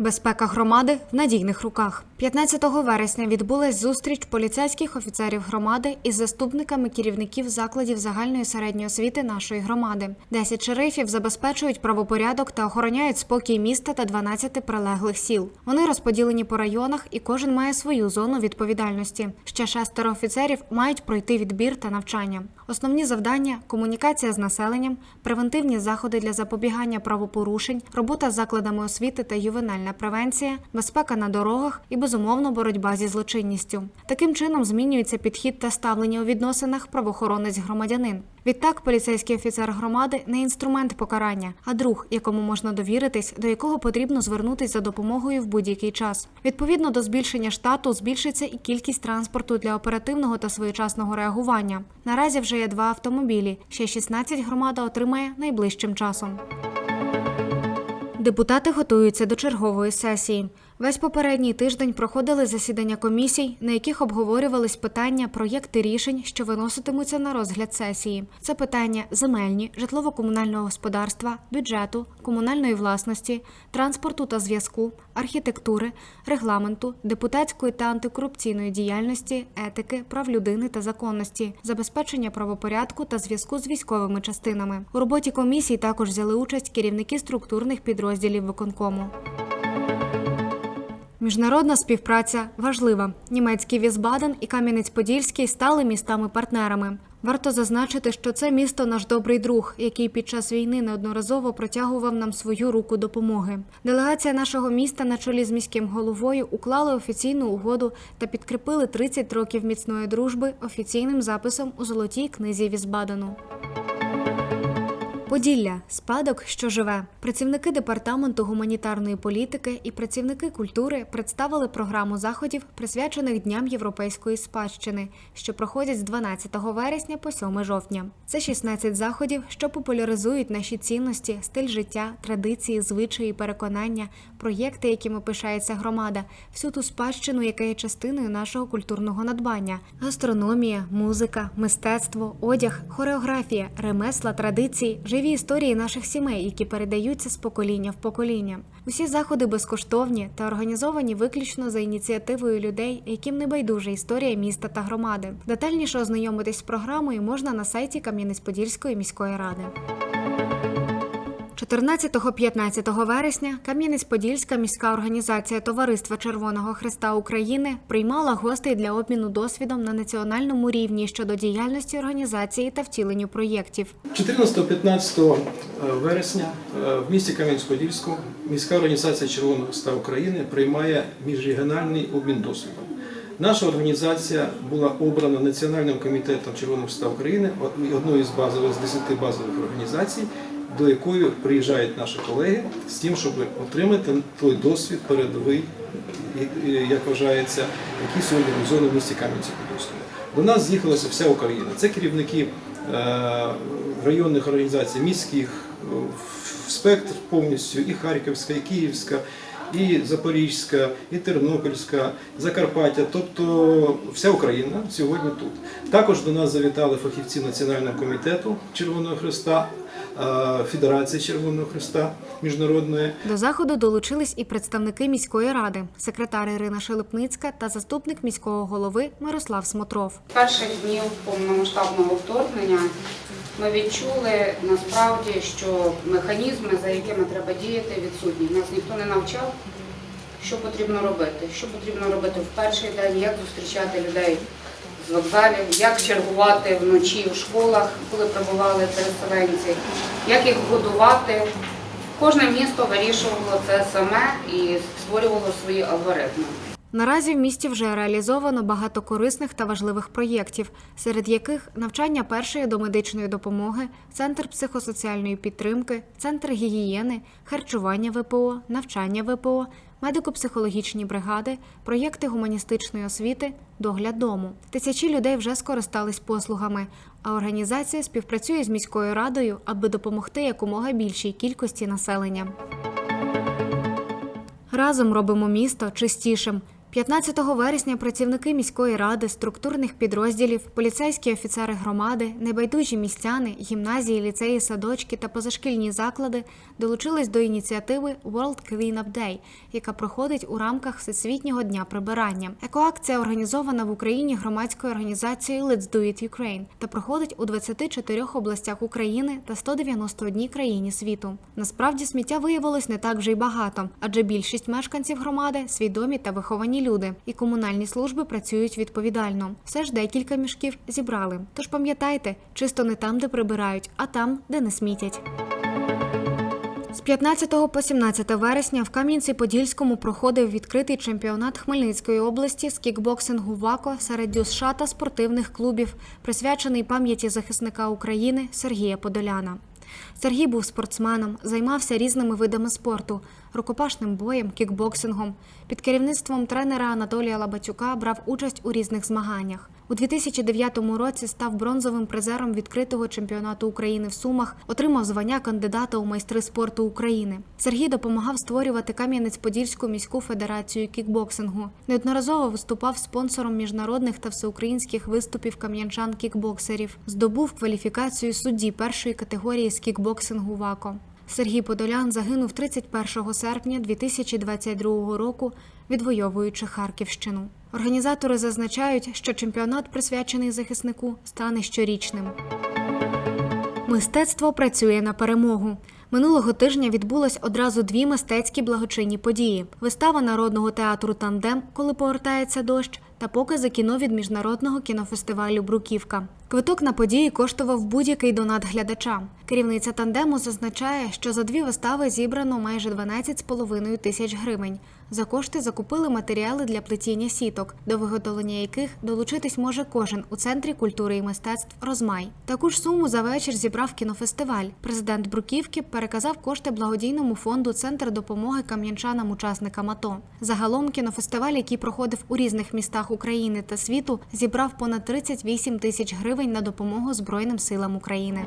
Безпека громади в надійних руках. 15 вересня відбулась зустріч поліцейських офіцерів громади із заступниками керівників закладів загальної середньої освіти нашої громади. 10 шерифів забезпечують правопорядок та охороняють спокій міста та 12 прилеглих сіл. Вони розподілені по районах, і кожен має свою зону відповідальності. Ще шестеро офіцерів мають пройти відбір та навчання. Основні завдання комунікація з населенням, превентивні заходи для запобігання правопорушень, робота з закладами освіти та ювенальна превенція, безпека на дорогах і безумовно боротьба зі злочинністю. Таким чином змінюється підхід та ставлення у відносинах правоохоронець-громадянин. Відтак, поліцейський офіцер громади не інструмент покарання, а друг, якому можна довіритись, до якого потрібно звернутись за допомогою в будь-який час. Відповідно до збільшення штату, збільшиться і кількість транспорту для оперативного та своєчасного реагування. Наразі вже є два автомобілі. Ще 16 громада отримає найближчим часом. Депутати готуються до чергової сесії. Весь попередній тиждень проходили засідання комісій, на яких обговорювались питання, проєкти рішень, що виноситимуться на розгляд сесії. Це питання земельні, житлово-комунального господарства, бюджету, комунальної власності, транспорту та зв'язку, архітектури, регламенту, депутатської та антикорупційної діяльності, етики, прав людини та законності, забезпечення правопорядку та зв'язку з військовими частинами. У роботі комісій також взяли участь керівники структурних підрозділів виконкому. Міжнародна співпраця важлива. Німецький Візбаден і Кам'янець-Подільський стали містами-партнерами. Варто зазначити, що це місто наш добрий друг, який під час війни неодноразово протягував нам свою руку допомоги. Делегація нашого міста на чолі з міським головою уклали офіційну угоду та підкріпили 30 років міцної дружби офіційним записом у золотій книзі Візбадену. Поділля спадок, що живе. Працівники департаменту гуманітарної політики і працівники культури представили програму заходів, присвячених Дням європейської спадщини, що проходять з 12 вересня по 7 жовтня. Це 16 заходів, що популяризують наші цінності, стиль життя, традиції, звичаї, переконання, проєкти, якими пишається громада, всю ту спадщину, яка є частиною нашого культурного надбання: гастрономія, музика, мистецтво, одяг, хореографія, ремесла, традиції, живі історії наших сімей, які передаються з покоління в покоління. Усі заходи безкоштовні та організовані виключно за ініціативою людей, яким не байдуже історія міста та громади. Детальніше ознайомитись з програмою можна на сайті Кам'янець-Подільської міської ради. 14-15 вересня Кам'янець-Подільська міська організація Товариства Червоного Христа України приймала гостей для обміну досвідом на національному рівні щодо діяльності організації та втіленню проєктів. 14-15 вересня е, в місті Кам'янськ-Подільську міська організація Червоного Христа України приймає міжрегіональний обмін досвідом. Наша організація була обрана Національним комітетом Червоного Христа України, одною з базових з 10 базових організацій, до якої приїжджають наші колеги з тим, щоб отримати той досвід передовий, як вважається, який сьогодні організований в місті Кам'янці-Подільському. До нас з'їхалася вся Україна. Це керівники е, районних організацій, міських, е, спектр повністю і Харківська, і Київська, і Запорізька, і Тернопільська, Закарпаття, тобто вся Україна сьогодні тут. Також до нас завітали фахівці Національного комітету Червоного Христа, е, Федерації Червоного Христа міжнародної. До заходу долучились і представники міської ради, секретар Ірина Шелепницька та заступник міського голови Мирослав Смотров. перших днів повномасштабного вторгнення ми відчули насправді, що механізми, за якими треба діяти, відсутні. Нас ніхто не навчав, що потрібно робити, що потрібно робити в перший день, як зустрічати людей з вокзалів, як чергувати вночі в школах, коли прибували переселенці, як їх годувати. Кожне місто вирішувало це саме і створювало свої алгоритми. Наразі в місті вже реалізовано багато корисних та важливих проєктів, серед яких навчання першої домедичної допомоги, центр психосоціальної підтримки, центр гігієни, харчування ВПО, навчання ВПО, медико-психологічні бригади, проєкти гуманістичної освіти, догляд дому. Тисячі людей вже скористались послугами, а організація співпрацює з міською радою, аби допомогти якомога більшій кількості населення. Разом робимо місто чистішим. 15 вересня працівники міської ради, структурних підрозділів, поліцейські офіцери громади, небайдужі містяни, гімназії, ліцеї, садочки та позашкільні заклади долучились до ініціативи World Cleanup Day, яка проходить у рамках Всесвітнього дня прибирання. Екоакція організована в Україні громадською організацією Let's Do It Ukraine та проходить у 24 областях України та 191 країні світу. Насправді сміття виявилось не так вже й багато, адже більшість мешканців громади свідомі та виховані люди, і комунальні служби працюють відповідально. Все ж декілька мішків зібрали. Тож пам'ятайте, чисто не там, де прибирають, а там, де не смітять. З 15 по 17 вересня в Кам'янці-Подільському проходив відкритий чемпіонат Хмельницької області з кікбоксингу ВАКО серед ДЮСШ та спортивних клубів, присвячений пам'яті захисника України Сергія Подоляна. Сергій був спортсменом, займався різними видами спорту, рукопашним боєм, кікбоксингом. Під керівництвом тренера Анатолія Лабатюка брав участь у різних змаганнях. У 2009 році став бронзовим призером відкритого чемпіонату України в Сумах, отримав звання кандидата у майстри спорту України. Сергій допомагав створювати Кам'янець-Подільську міську федерацію кікбоксингу. Неодноразово виступав спонсором міжнародних та всеукраїнських виступів кам'янчан кікбоксерів. Здобув кваліфікацію судді першої категорії з кікбоксингу ВАКО. Сергій Подолян загинув 31 серпня 2022 року, відвоюючи Харківщину. Організатори зазначають, що чемпіонат, присвячений захиснику, стане щорічним. Мистецтво працює на перемогу. Минулого тижня відбулось одразу дві мистецькі благочинні події: вистава народного театру Тандем, коли повертається дощ, та покази кіно від міжнародного кінофестивалю Бруківка. Квиток на події коштував будь-який донат глядача. Керівниця тандему зазначає, що за дві вистави зібрано майже 12,5 тисяч гривень. За кошти закупили матеріали для плетіння сіток, до виготовлення яких долучитись може кожен у центрі культури і мистецтв Розмай. Таку ж суму за вечір зібрав кінофестиваль. Президент Бруківки переказав кошти благодійному фонду Центр допомоги кам'янчанам-учасникам АТО. Загалом кінофестиваль, який проходив у різних містах України та світу, зібрав понад 38 тисяч гривень на допомогу Збройним силам України.